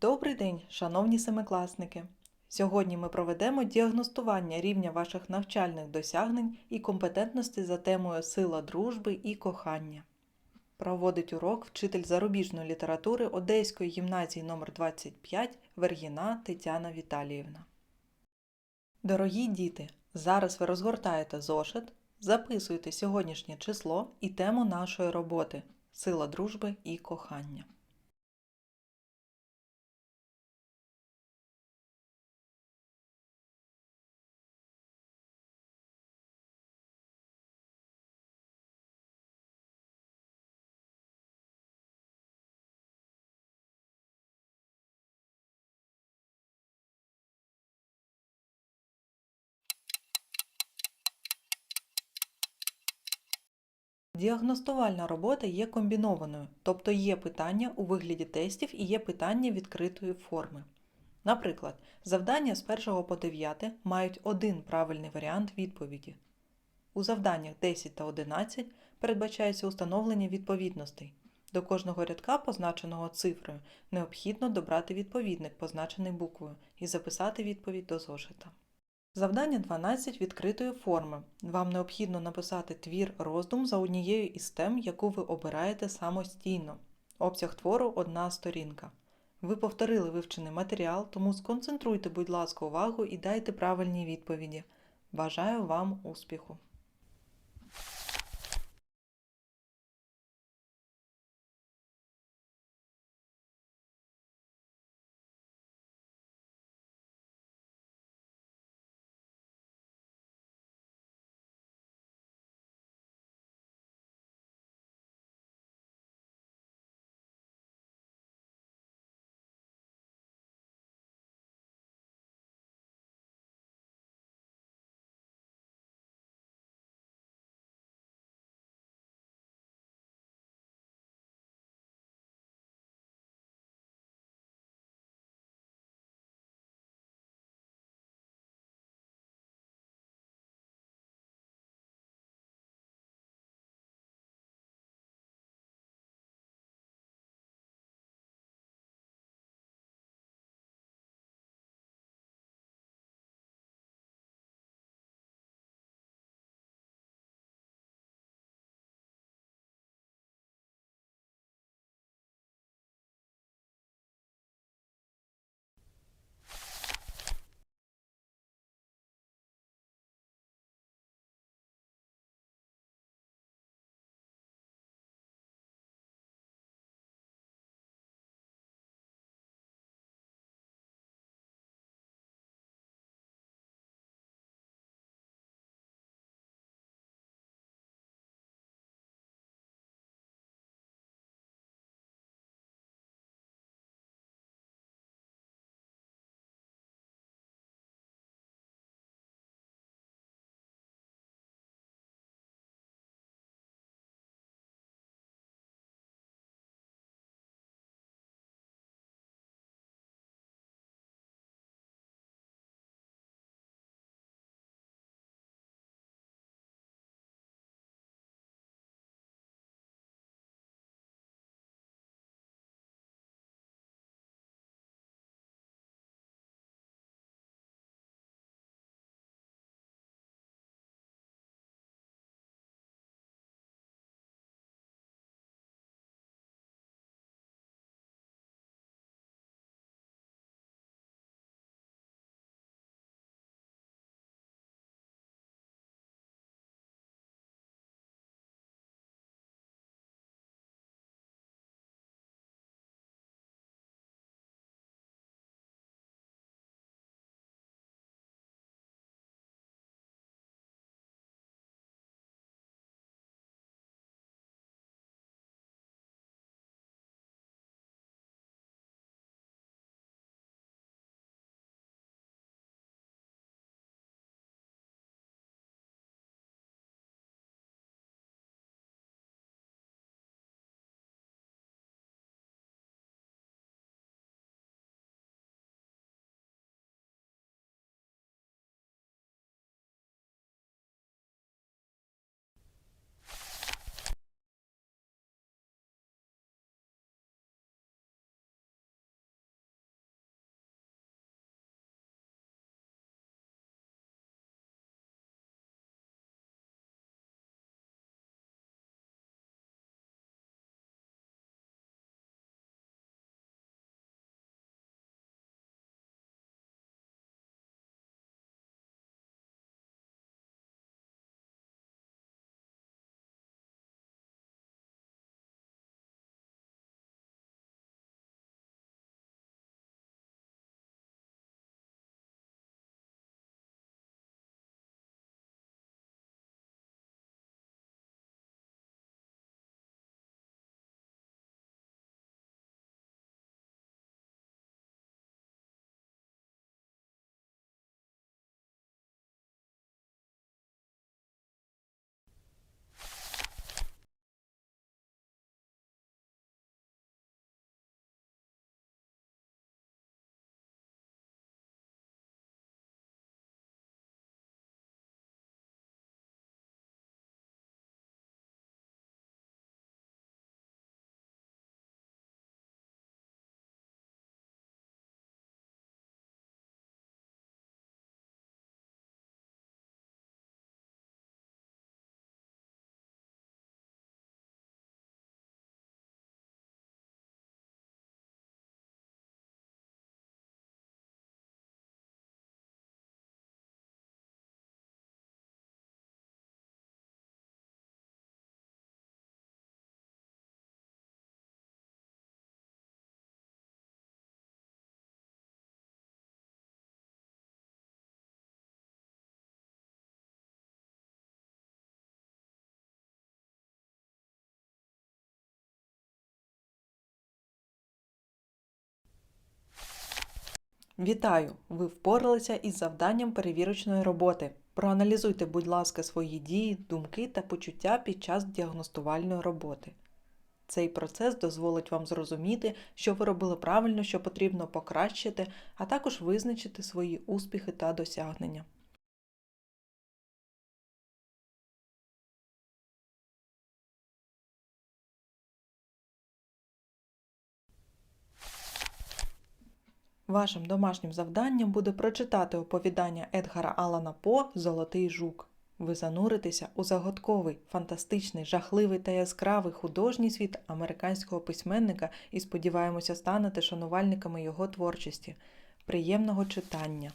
Добрий день, шановні семикласники! Сьогодні ми проведемо діагностування рівня ваших навчальних досягнень і компетентності за темою Сила дружби і кохання. Проводить урок вчитель зарубіжної літератури Одеської гімназії номер 25 Вергіна Тетяна Віталіївна. Дорогі діти, зараз ви розгортаєте зошит, записуєте сьогоднішнє число і тему нашої роботи Сила дружби і кохання. Діагностувальна робота є комбінованою, тобто є питання у вигляді тестів і є питання відкритої форми. Наприклад, завдання з 1 по 9 мають один правильний варіант відповіді. У завданнях 10 та 11 передбачається установлення відповідностей. До кожного рядка, позначеного цифрою, необхідно добрати відповідник, позначений буквою, і записати відповідь до зошита. Завдання 12 відкритої форми. Вам необхідно написати твір роздум за однією із тем, яку ви обираєте самостійно. Обсяг твору одна сторінка. Ви повторили вивчений матеріал, тому сконцентруйте, будь ласка, увагу і дайте правильні відповіді. Бажаю вам успіху! Вітаю! Ви впоралися із завданням перевірочної роботи. Проаналізуйте, будь ласка, свої дії, думки та почуття під час діагностувальної роботи. Цей процес дозволить вам зрозуміти, що ви робили правильно, що потрібно покращити, а також визначити свої успіхи та досягнення. Вашим домашнім завданням буде прочитати оповідання Едгара Алана По Золотий жук. Ви зануритеся у загадковий, фантастичний, жахливий та яскравий художній світ американського письменника і сподіваємося станете шанувальниками його творчості. Приємного читання!